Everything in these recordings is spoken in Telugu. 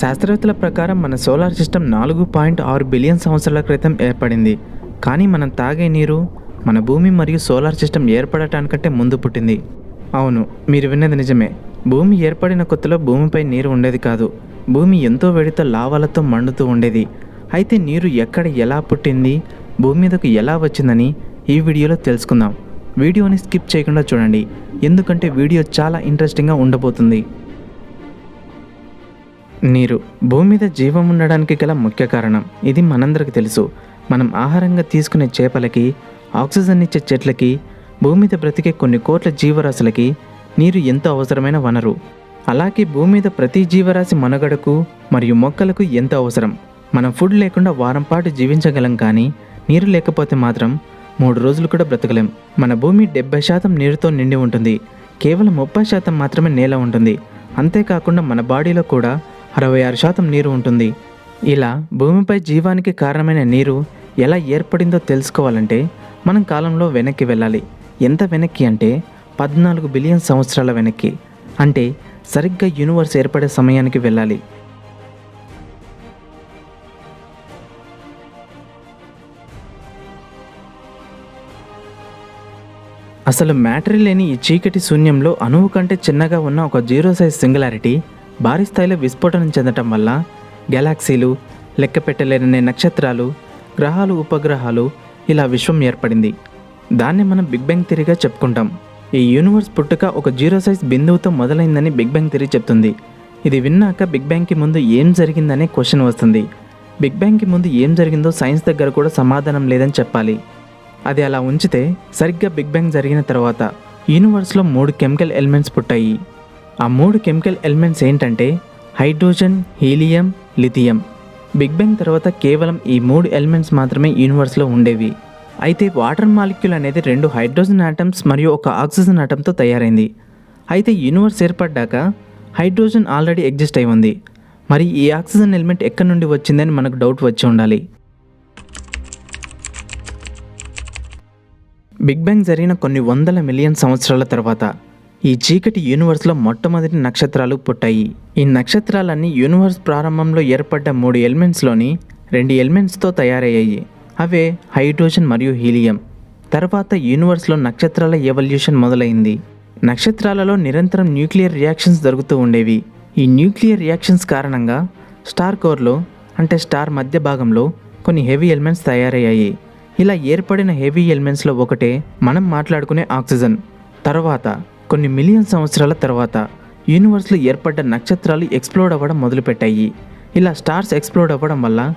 శాస్త్రవేత్తల ప్రకారం మన సోలార్ సిస్టమ్ నాలుగు పాయింట్ ఆరు బిలియన్ సంవత్సరాల క్రితం ఏర్పడింది. కానీ మనం తాగే నీరు మన భూమి మరియు సోలార్ సిస్టమ్ ఏర్పడటానికంటే ముందు పుట్టింది. అవును మీరు విన్నది నిజమే. భూమి ఏర్పడిన కొత్తలో భూమిపై నీరు ఉండేది కాదు. భూమి ఎంతో వేడితో లావాలతో మండుతూ ఉండేది. అయితే నీరు ఎక్కడ ఎలా పుట్టింది భూమి మీదకు ఎలా వచ్చిందని ఈ వీడియోలో తెలుసుకుందాం. వీడియోని స్కిప్ చేయకుండా చూడండి. ఎందుకంటే వీడియో చాలా ఇంట్రెస్టింగ్గా ఉండబోతుంది. నీరు భూమి మీద జీవం ఉండడానికి గల ముఖ్య కారణం. ఇది మనందరికి తెలుసు. మనం ఆహారంగా తీసుకునే చేపలకి ఆక్సిజన్ ఇచ్చే చెట్లకి భూమి మీద బ్రతికే కొన్ని కోట్ల జీవరాశులకి నీరు ఎంతో అవసరమైన వనరు. అలాగే భూమి మీద ప్రతి జీవరాశి మనుగడకు మరియు మొక్కలకు ఎంతో అవసరం. మనం ఫుడ్ లేకుండా వారం పాటు జీవించగలం కానీ నీరు లేకపోతే మాత్రం మూడు రోజులు కూడా బ్రతకలేం. మన భూమి డెబ్బై శాతం నీరుతో నిండి ఉంటుంది. కేవలం ముప్పై శాతం మాత్రమే నేల ఉంటుంది. అంతేకాకుండా మన బాడీలో కూడా అరవై ఆరు శాతం నీరు ఉంటుంది. ఇలా భూమిపై జీవానికి కారణమైన నీరు ఎలా ఏర్పడిందో తెలుసుకోవాలంటే మనం కాలంలో వెనక్కి వెళ్ళాలి. ఎంత వెనక్కి అంటే పద్నాలుగు బిలియన్ సంవత్సరాల వెనక్కి. అంటే సరిగ్గా యూనివర్స్ ఏర్పడే సమయానికి వెళ్ళాలి. అసలు మ్యాటరీ లేని ఈ చీకటి శూన్యంలో అణువు కంటే చిన్నగా ఉన్న ఒక జీరో సైజ్ సింగులారిటీ భారీ స్థాయిలో విస్ఫోటనం చెందటం వల్ల గెలాక్సీలు లెక్కపెట్టలేననే నక్షత్రాలు గ్రహాలు ఉపగ్రహాలు ఇలా విశ్వం ఏర్పడింది. దాన్ని మనం బిగ్ బ్యాంగ్ థిరీగా చెప్పుకుంటాం. ఈ యూనివర్స్ పుట్టుక ఒక జీరో సైజ్ బిందువుతో మొదలైందని బిగ్ బ్యాంగ్ థిరీ చెప్తుంది. ఇది విన్నాక బిగ్ బ్యాంగ్కి ముందు ఏం జరిగిందనే క్వశ్చన్ వస్తుంది. బిగ్ బ్యాంగ్కి ముందు ఏం జరిగిందో సైన్స్ దగ్గర కూడా సమాధానం లేదని చెప్పాలి. అది అలా ఉంచితే సరిగ్గా బిగ్ బ్యాంగ్ జరిగిన తర్వాత యూనివర్స్లో మూడు కెమికల్ ఎలిమెంట్స్ పుట్టాయి. ఆ మూడు కెమికల్ ఎలిమెంట్స్ ఏంటంటే hydrogen helium lithium. Big bang తర్వాత కేవలం ఈ మూడు ఎలిమెంట్స్ మాత్రమే యూనివర్స్లో ఉండేవి. అయితే వాటర్ మాలిక్యూల్ అనేది రెండు హైడ్రోజన్ ఆటమ్స్ మరియు ఒక ఆక్సిజన్ ఆటంతో తయారైంది. అయితే యూనివర్స్ ఏర్పడ్డాక హైడ్రోజన్ ఆల్రెడీ ఎగ్జిస్ట్ అయి ఉంది. మరి ఈ ఆక్సిజన్ ఎలిమెంట్ ఎక్కడి నుండి వచ్చిందని మనకు డౌట్ వచ్చి ఉండాలి. బిగ్ బ్యాంగ్ జరిగిన కొన్ని వందల మిలియన్ సంవత్సరాల తర్వాత ఈ చీకటి యూనివర్స్లో మొట్టమొదటి నక్షత్రాలు పుట్టాయి. ఈ నక్షత్రాలన్నీ యూనివర్స్ ప్రారంభంలో ఏర్పడ్డ మూడు ఎలిమెంట్స్లోని రెండు ఎలిమెంట్స్తో తయారయ్యాయి. అవే హైడ్రోజన్ మరియు హీలియం తర్వాత యూనివర్స్లో నక్షత్రాల ఎవల్యూషన్ మొదలైంది. నక్షత్రాలలో నిరంతరం న్యూక్లియర్ రియాక్షన్స్ జరుగుతూ ఉండేవి. ఈ న్యూక్లియర్ రియాక్షన్స్ కారణంగా స్టార్ కోర్లో అంటే స్టార్ మధ్య భాగంలో కొన్ని హెవీ ఎలిమెంట్స్ తయారయ్యాయి. ఇలా ఏర్పడిన హెవీ ఎలిమెంట్స్లో ఒకటే మనం మాట్లాడుకునే ఆక్సిజన్ తర్వాత కొన్ని మిలియన్ సంవత్సరాల తర్వాత యూనివర్స్లో ఏర్పడ్డ నక్షత్రాలు ఎక్స్ప్లోడ్ అవ్వడం మొదలుపెట్టాయి. ఇలా స్టార్స్ ఎక్స్ప్లోడ్ అవ్వడం వల్ల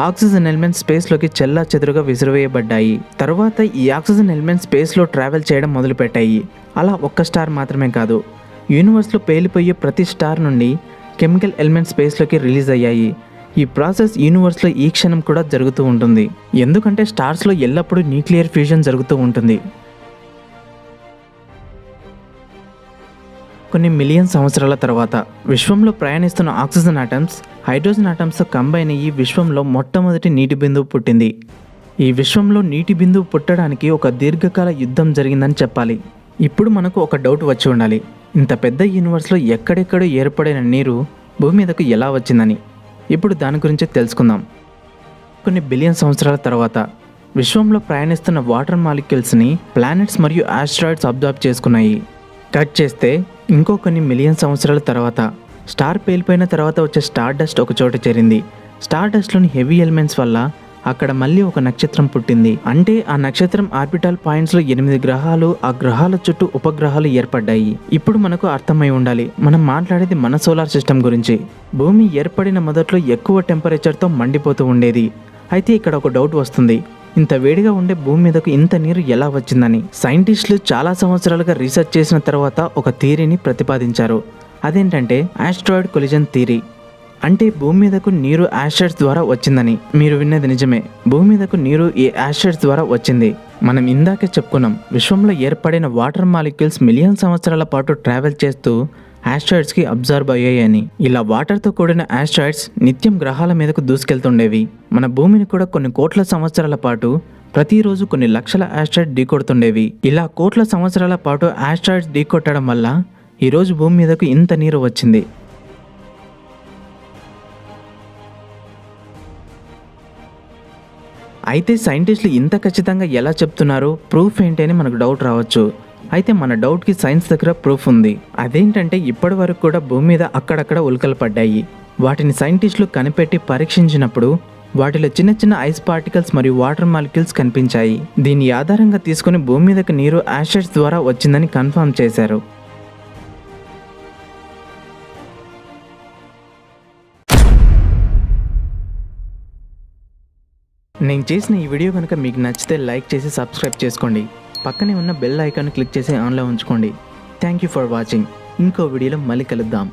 ఆక్సిజన్ ఎలిమెంట్ స్పేస్లోకి చెల్లా చెదురుగా విసిరివేయబడ్డాయి. తర్వాత ఈ ఆక్సిజన్ ఎలిమెంట్ స్పేస్లో ట్రావెల్ చేయడం మొదలుపెట్టాయి. అలా ఒక్క స్టార్ మాత్రమే కాదు యూనివర్స్లో పేలిపోయే ప్రతి స్టార్ నుండి కెమికల్ ఎలిమెంట్ స్పేస్లోకి రిలీజ్ అయ్యాయి. ఈ ప్రాసెస్ యూనివర్స్లో ఈ క్షణం కూడా జరుగుతూ ఉంటుంది. ఎందుకంటే స్టార్స్లో ఎల్లప్పుడూ న్యూక్లియర్ ఫ్యూజన్ జరుగుతూ ఉంటుంది. కొన్ని మిలియన్ సంవత్సరాల తర్వాత విశ్వంలో ప్రయాణిస్తున్న ఆక్సిజన్ ఆటమ్స్ హైడ్రోజన్ ఆటమ్స్తో కంబైన్ అయ్యి విశ్వంలో మొట్టమొదటి నీటి బిందువు పుట్టింది. ఈ విశ్వంలో నీటి బిందువు పుట్టడానికి ఒక దీర్ఘకాల యుద్ధం జరిగిందని చెప్పాలి. ఇప్పుడు మనకు ఒక డౌట్ వచ్చి ఉండాలి. ఇంత పెద్ద యూనివర్స్లో ఎక్కడెక్కడో ఏర్పడిన నీరు భూమి మీదకు ఎలా వచ్చిందని. ఇప్పుడు దాని గురించి తెలుసుకుందాం. కొన్ని బిలియన్ సంవత్సరాల తర్వాత విశ్వంలో ప్రయాణిస్తున్న వాటర్ మాలిక్యూల్స్ని ప్లానెట్స్ మరియు ఆస్ట్రాయిడ్స్ అబ్జర్వ్ చేసుకున్నాయి. కట్ చేస్తే ఇంకో కొన్ని మిలియన్ సంవత్సరాల తర్వాత స్టార్ పేలిపోయిన తర్వాత వచ్చే స్టార్ డస్ట్ ఒక చోట చేరింది. స్టార్ డస్ట్లోని హెవీ ఎలిమెంట్స్ వల్ల అక్కడ మళ్ళీ ఒక నక్షత్రం పుట్టింది. అంటే ఆ నక్షత్రం ఆర్బిటాల్ పాయింట్స్లో ఎనిమిది గ్రహాలు ఆ గ్రహాల చుట్టూ ఉపగ్రహాలు ఏర్పడ్డాయి. ఇప్పుడు మనకు అర్థమై ఉండాలి మనం మాట్లాడేది మన సోలార్ సిస్టమ్ గురించి. భూమి ఏర్పడిన మొదట్లో ఎక్కువ టెంపరేచర్తో మండిపోతూ ఉండేది. అయితే ఇక్కడ ఒక డౌట్ వస్తుంది. ఇంత వేడిగా ఉండే భూమి మీదకు ఇంత నీరు ఎలా వచ్చిందని? సైంటిస్టులు చాలా సంవత్సరాలుగా రీసెర్చ్ చేసిన తర్వాత ఒక థియరీని ప్రతిపాదించారు. అదేంటంటే ఆస్ట్రాయిడ్ కొలిజన్ థీరీ అంటే భూమి మీదకు నీరు యాషర్స్ ద్వారా వచ్చిందని. మీరు విన్నది నిజమే. భూమి మీదకు నీరు ఈ యాషర్స్ ద్వారా వచ్చింది. మనం ఇందాకే చెప్పుకున్నాం విశ్వంలో ఏర్పడిన వాటర్ మాలిక్యూల్స్ మిలియన్ సంవత్సరాల పాటు ట్రావెల్ చేస్తూ ఆస్ట్రాయిడ్స్కి అబ్జర్వ్ అయ్యాయని. ఇలా వాటర్తో కూడిన ఆస్ట్రాయిడ్స్ నిత్యం గ్రహాల మీదకు దూసుకెళ్తుండేవి. మన భూమిని కూడా కొన్ని కోట్ల సంవత్సరాల పాటు ప్రతిరోజు కొన్ని లక్షల ఆస్ట్రాయిడ్ ఢీకొడుతుండేవి ఇలా కోట్ల సంవత్సరాల పాటు ఆస్ట్రాయిడ్స్ ఢీకొట్టడం వల్ల ఈరోజు భూమి మీదకు ఇంత నీరు వచ్చింది. అయితే సైంటిస్టులు ఇంత ఖచ్చితంగా ఎలా చెప్తున్నారో? ప్రూఫ్ ఏంటి అని మనకు డౌట్ రావచ్చు. అయితే మన డౌట్కి సైన్స్ దగ్గర ప్రూఫ్ ఉంది. అదేంటంటే ఇప్పటి వరకు కూడా భూమి మీద అక్కడక్కడ ఉల్కలు పడ్డాయి. వాటిని సైంటిస్టులు కనిపెట్టి పరీక్షించినప్పుడు వాటిలో చిన్న చిన్న ఐస్ పార్టికల్స్ మరియు వాటర్ మాలిక్యూల్స్ కనిపించాయి. దీని ఆధారంగా తీసుకుని భూమి మీదకి నీరు యాషెట్స్ ద్వారా వచ్చిందని కన్ఫర్మ్ చేశారు. నేను చేసిన ఈ వీడియో కనుక మీకు నచ్చితే లైక్ చేసి సబ్స్క్రైబ్ చేసుకోండి. పక్కనే ఉన్న బెల్ ఐకాన్ క్లిక్ చేసి ఆన్లో ఉంచుకోండి. Thank you for watching. ఇంకో వీడియోలో మళ్ళీ కలుద్దాం.